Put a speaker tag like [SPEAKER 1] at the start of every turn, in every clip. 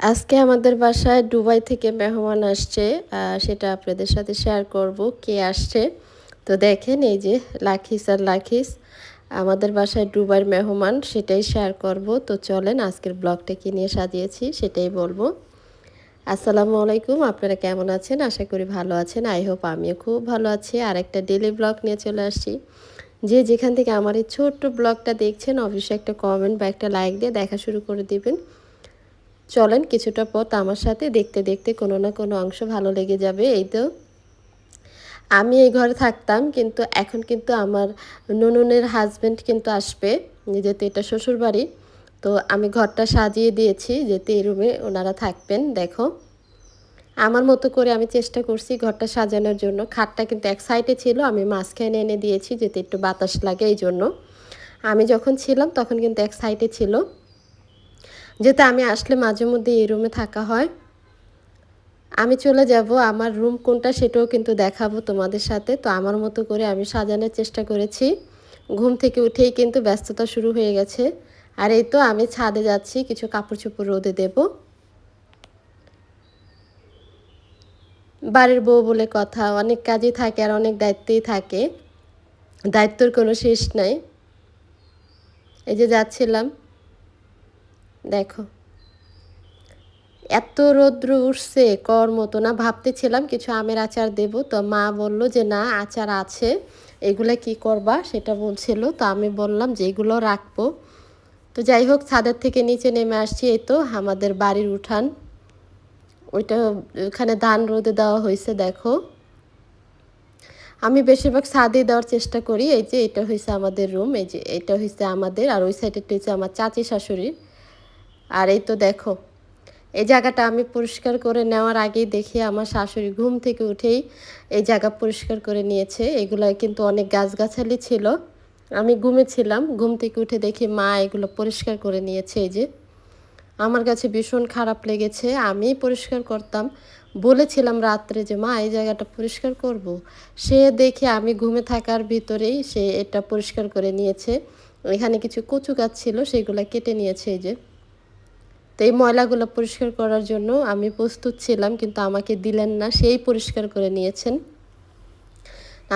[SPEAKER 1] আজকে আমাদের বাসায় দুবাই থেকে মেহমান আসছে সেটা আপনাদের সাথে শেয়ার করব কে আসছে। তো দেখেন এই যে লাখিস আর লাখিস আমাদের বাসায় দুবাইয়ের মেহমান, সেটাই শেয়ার করব। তো চলেন আজকের ব্লগটা কি নিয়ে সাজিয়েছি সেটাই বলব। আসসালামু আলাইকুম, আপনারা কেমন আছেন? আশা করি ভালো আছেন। আই হোপ আমিও খুব ভালো আছি। আর একটা ডেলি ব্লগ নিয়ে চলে আসছি। যে যেখান থেকে আমার এই ছোট্ট ব্লগটা দেখছেন, অবশ্যই একটা কমেন্ট বা একটা লাইক দিয়ে দেখা শুরু করে দিবেন। চলেন কিছুটা পথ আমার সাথে দেখতে দেখতে কোনো না কোনো অংশ ভালো লেগে যাবে, এই তো। আমি এই ঘরে থাকতাম, কিন্তু এখন কিন্তু আমার নুনুনের হাজব্যান্ড কিন্তু আসবে যেহেতু এটা শ্বশুর বাড়ি তো আমি ঘরটা সাজিয়ে দিয়েছি যেতে এই রুমে ওনারা থাকবেন, দেখো। আমার মতো করে আমি চেষ্টা করছি ঘরটা সাজানোর জন্য। খাটটা কিন্তু এক সাইডে ছিল, আমি মাঝখানে এনে দিয়েছি যেতে একটু বাতাস লাগে এই জন্য আমি যখন ছিলাম তখন কিন্তু এক সাইডে ছিল। যেহেতু আমি আসলে মাঝে মধ্যে এই রুমে থাকা হয়, আমি চলে যাব, আমার রুম কোনটা সেটাও কিন্তু দেখাবো তোমাদের সাথে। তো আমার মতো করে আমি সাজানোর চেষ্টা করেছি। ঘুম থেকে উঠেই কিন্তু ব্যস্ততা শুরু হয়ে গেছে। আর এই তো আমি ছাদে যাচ্ছি, কিছু কাপড় চোপড় রোদে দেব। বাড়ির বউ বলে কথা, অনেক কাজই থাকে আর অনেক দায়িত্বেই থাকে। দায়িত্বর কোনো শেষ নাই। এই যে যাচ্ছিলাম। দেখো। এত রৌদ্র উঠছে, কর মতো। না, ভাবতেছিলাম কিছু আমের আচার দেব। তো মা বলল যে, না, আচার আছে। এগুলো কি করবা? সেটা বলছিল। তো আমি বললাম যে, এগুলো রাখব। তো যাই হোক, ছাদের থেকে নিচে নেমে আসছি। এই তো, আমাদের বাড়ির উঠান। ওইটা ওখানে ধান রোদে দেওয়া হয়েছে, দেখো। আমি বেশিরভাগ ছাদে দেওয়ার চেষ্টা করি। এই যে, এটা হয়েছে আমাদের রুম। এই যে, এটা হয়েছে আমাদের। আর ওই সাইডেরটা হচ্ছে আমার চাচি শাশুড়ির। আর এই তো দেখো, এই জায়গাটা আমি পরিষ্কার করে নেওয়ার আগেই দেখি আমার শাশুড়ি ঘুম থেকে উঠেই এই জায়গা পরিষ্কার করে নিয়েছে। এগুলো কিন্তু অনেক গাছগাছালি ছিল। আমি ঘুমেছিলাম, ঘুম থেকে উঠে দেখি মা এগুলো পরিষ্কার করে নিয়েছে। এই যে আমার কাছে ভীষণ খারাপ লেগেছে আমি পরিষ্কার করতাম। বলেছিলাম রাত্রে যে, মা, এই জায়গাটা পরিষ্কার করব। সে দেখে আমি ঘুমে থাকার ভিতরেই সে এটা পরিষ্কার করে নিয়েছে। এখানে কিছু কচু গাছ ছিল, সেগুলো কেটে নিয়েছে। এই যে তো এই ময়লাগুলো পরিষ্কার করার জন্য আমি প্রস্তুত ছিলাম, কিন্তু আমাকে দিলেন না। সেই পরিষ্কার করে নিয়েছেন।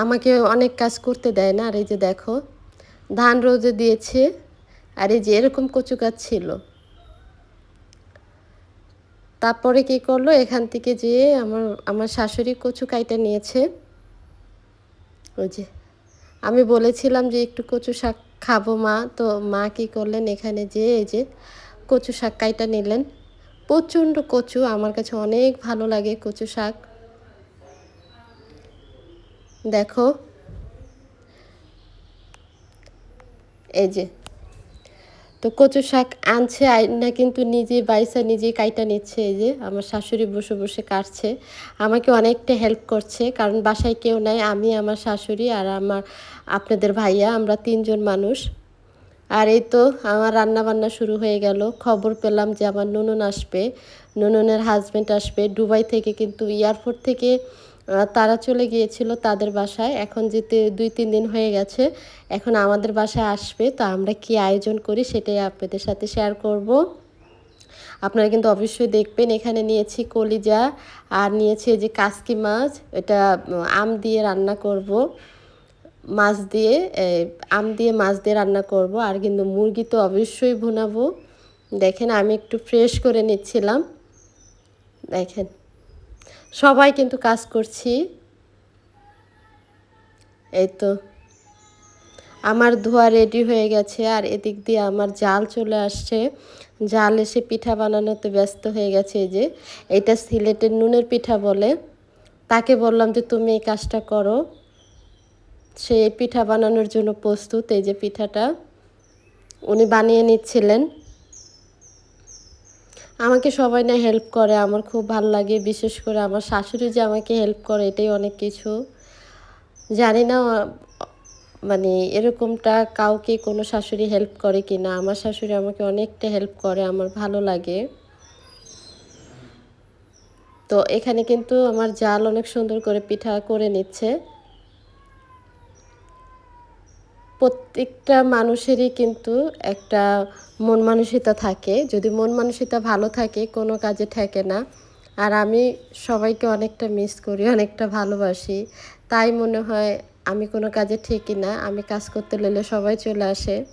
[SPEAKER 1] আমাকে অনেক কাজ করতে দেয় না। আর এই যে দেখো, ধান রোদে দিয়েছে। আর এই যে এরকম কচু গাছ ছিল। তারপরে কি করল? এখান থেকে যেয়ে আমার আমার শাশুড়ি কচু কাইটা নিয়েছে। ওই যে, আমি বলেছিলাম যে একটু কচু শাক খাব মা। তো মা কি করলেন? এখানে যে, এই যে কচু শাক কাইটা নিলেন। প্রচণ্ড কচু, আমার কাছে অনেক ভালো লাগে কচু শাক। দেখো। এই যে। তো কচু শাক আনছে না কিন্তু নিজে বাইসা নিজে কাইটা নিচ্ছে, এই যে। আমার শাশুড়ি বসে বসে কাটছে। আমাকে অনেকটা হেল্প করছে, কারণ বাসায় কেউ নাই, আমি, আমার শাশুড়ি আর আমার আপনাদের ভাইয়া, আমরা তিনজন মানুষ। আর এই তো আমার রান্না বান্না শুরু হয়ে গেল। খবর পেলাম যে আমার নুনুন আসবে। নুনুনের হাজব্যান্ড আসবে। দুবাই থেকে কিন্তু এয়ারপোর্ট থেকে তারা চলে গিয়েছিল তাদের বাসায়। এখন যেতে দুই, তিন দিন হয়ে গেছে। এখন আমাদের বাসায় আসবে। তো আমরা কি আয়োজন করি সেটাই আপনাদের সাথে শেয়ার করব। আপনারা কিন্তু অবশ্যই দেখবেন, এখানে নিয়েছি কলিজা আর নিয়েছি যে কাসকি মাছ। এটা আম দিয়ে রান্না করব। মাছ দিয়ে আম দিয়ে মাছ দিয়ে রান্না করব। আর কিন্তু মুরগি তো অবশ্যই ভুনাবো। দেখেন, আমি একটু ফ্রেশ করে নিচ্ছিলাম। দেখেন, সবাই কিন্তু কাজ করছি। এই তো, আমার ধোয়া রেডি হয়ে গেছে। আর এদিক দিয়ে আমার জাল চলে আসছে। জাল এসে পিঠা বানানোতে ব্যস্ত হয়ে গেছে যে। এটা সিলেটের নুনের পিঠা বলে। তাকে বললাম যে, তুমি এই কাজটা করো। সে পিঠা বানানোর জন্য প্রস্তুত, এই যে পিঠাটা। উনি বানিয়ে নিচ্ছিলেন। আমাকে সবাই না হেল্প করে, আমার খুব ভালো লাগে। বিশেষ করে আমার শাশুড়ি যে আমাকে হেল্প করে, এটাই অনেক কিছু। জানি না মানে এরকমটা কাউকে কোনো শাশুড়ি হেল্প করে কি না আমার শাশুড়ি আমাকে অনেকটা হেল্প করে, আমার ভালো লাগে। তো এখানে কিন্তু আমার জাল অনেক সুন্দর করে পিঠা করে নিচ্ছে। প্রত্যেকটা মানুষেরই কিন্তু একটা মন মানসিকতা থাকে। যদি মন মানসিকতা ভালো থাকে, কোনো কাজে ঠেকে না। আর আমি সবাইকে অনেকটা মিস করি, অনেকটা ভালোবাসি। তাই মনে হয় আমি কোনো কাজে ঠিকই না। আমি কাজ করতে লেলে সবাই চলে আসে।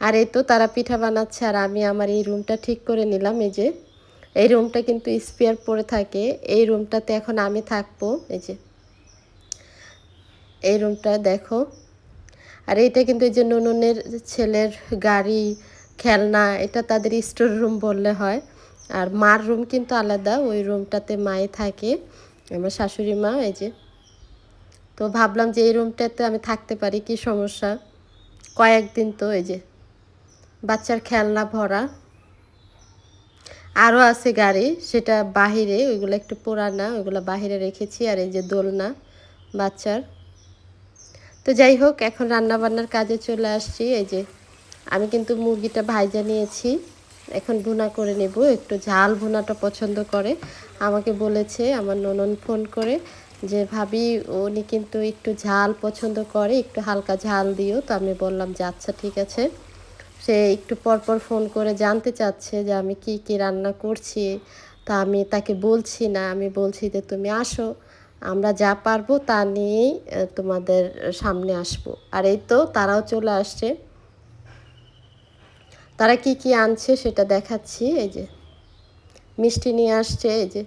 [SPEAKER 1] আর এই তো তারা পিঠা বানাচ্ছে আর আমি আমার এই রুমটা ঠিক করে নিলাম। এই যে, এই রুমটা কিন্তু স্পেয়ার পড়ে থাকে। এই রুমটাতে এখন আমি থাকব। এই যে, এই রুমটা দেখো। আর এইটা কিন্তু এই যে নননের ছেলের গাড়ি, খেলনা, এটা তাদের স্টোর রুম বললে হয়। আর মার রুম কিন্তু আলাদা, ওই রুমটাতে মায়ে থাকে। আমার শাশুড়ি মা, এই যে। তো ভাবলাম যে এই রুমটাতে আমি থাকতে পারি, কি সমস্যা? কয়েকদিন তো, এই যে। বাচ্চার খেলনা ভরা। আরও আছে গাড়ি, সেটা বাহিরে, ওইগুলো একটু পুরানা, ওইগুলো বাহিরে রেখেছি। আর এই যে দোলনা বাচ্চার। তো যাই হোক, এখন রান্না বান্নার কাজে চলে আসছি। এই যে আমি কিন্তু মুরগিটা ভাইজা নিয়েছি। এখন ভুনা করে নেব। একটু ঝাল ভুনাটা পছন্দ করে। আমাকে বলেছে, আমার ননন ফোন করে যে, ভাবি, উনি কিন্তু একটু ঝাল পছন্দ করে, একটু হালকা ঝাল দিও। তো আমি বললাম যে আচ্ছা ঠিক আছে। সে একটু পরপর ফোন করে জানতে চাচ্ছে যে, আমি কি কি রান্না করছি? তা আমি তাকে বলছি না। আমি বলছি যে, তুমি আসো। আমরা যা পারব তা নিয়েই তোমাদের সামনে আসব। আর এই তো তারাও চলে আসছে। তারা কি কি আনছে সেটা দেখাচ্ছি। এই যে মিষ্টি নিয়ে আসছে, এই যে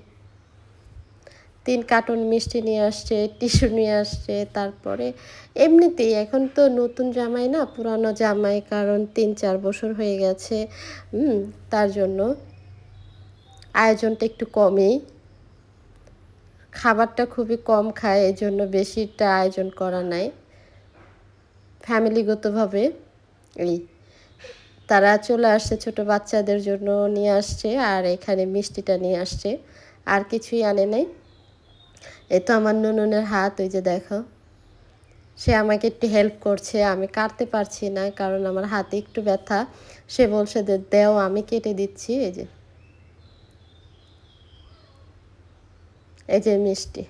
[SPEAKER 1] তিন কার্টুন মিষ্টি নিয়ে আসছে, টিস্যু নিয়ে আসছে, তারপরে এমনিতেই এখন তো নতুন জামাই না, পুরানো জামাই, কারণ তিন চার বছর হয়ে গেছে। তার জন্য আয়োজনটা একটু কমই। খাবারটা খুবই কম খায় এই জন্য বেশিটা আয়োজন করা নাই। ফ্যামিলিগতভাবে এই, তারা চলে আসছে, ছোট বাচ্চাদের জন্য নিয়ে আসছে, আর এখানে মিষ্টিটা নিয়ে আসছে। আর কিছুই আনে নাই। এই তো আমার নুনুনের হাত, ওই যে দেখো। সে আমাকে একটু হেল্প করছে, আমি কাটতে পারছি না, কারণ আমার হাতে একটু ব্যথা। সে বলছে যে, দেও, আমি কেটে দিচ্ছি। এই যে এই যে মিষ্টি।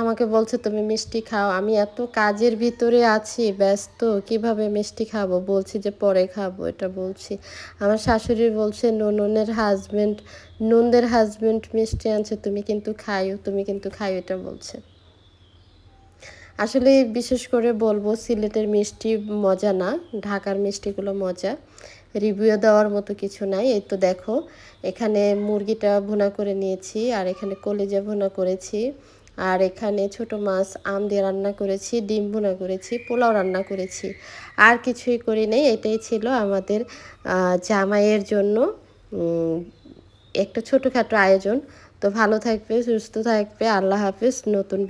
[SPEAKER 1] আমাকে বলছে, তুমি মিষ্টি খাও, আমি এত কাজের ভিতরে আছি, ব্যস্ত, কীভাবে মিষ্টি খাব? বলছি যে, পরে খাব, এটা বলছি। আমার শাশুড়ি বলছে, নননের হাজব্যান্ড নন্দের হাজব্যান্ড মিষ্টি আনছে, তুমি কিন্তু খাইও, তুমি কিন্তু খাইও, এটা বলছে। আসলে বিশেষ করে বলব, সিলেটের মিষ্টি মজা না, ঢাকার মিষ্টিগুলো মজা। রিভিউ দেওয়ার মতো কিছু নাই। এই তো দেখো, এখানে মুরগিটা ভুনা করে নিয়েছি আর এখানে কলেজা ভুনা করেছি। আর এখানে ছোট মাছ, আম দিয়ে রান্না করেছি, ডিম ভুনা করেছি, পোলাও রান্না করেছি। আর কিছুই করি নেই, এটাই ছিল আমাদের জামাইয়ের জন্য একটা ছোটোখাটো আয়োজন। তো ভালো থাকবে, সুস্থ থাকবে, আল্লাহ হাফিজ, নতুন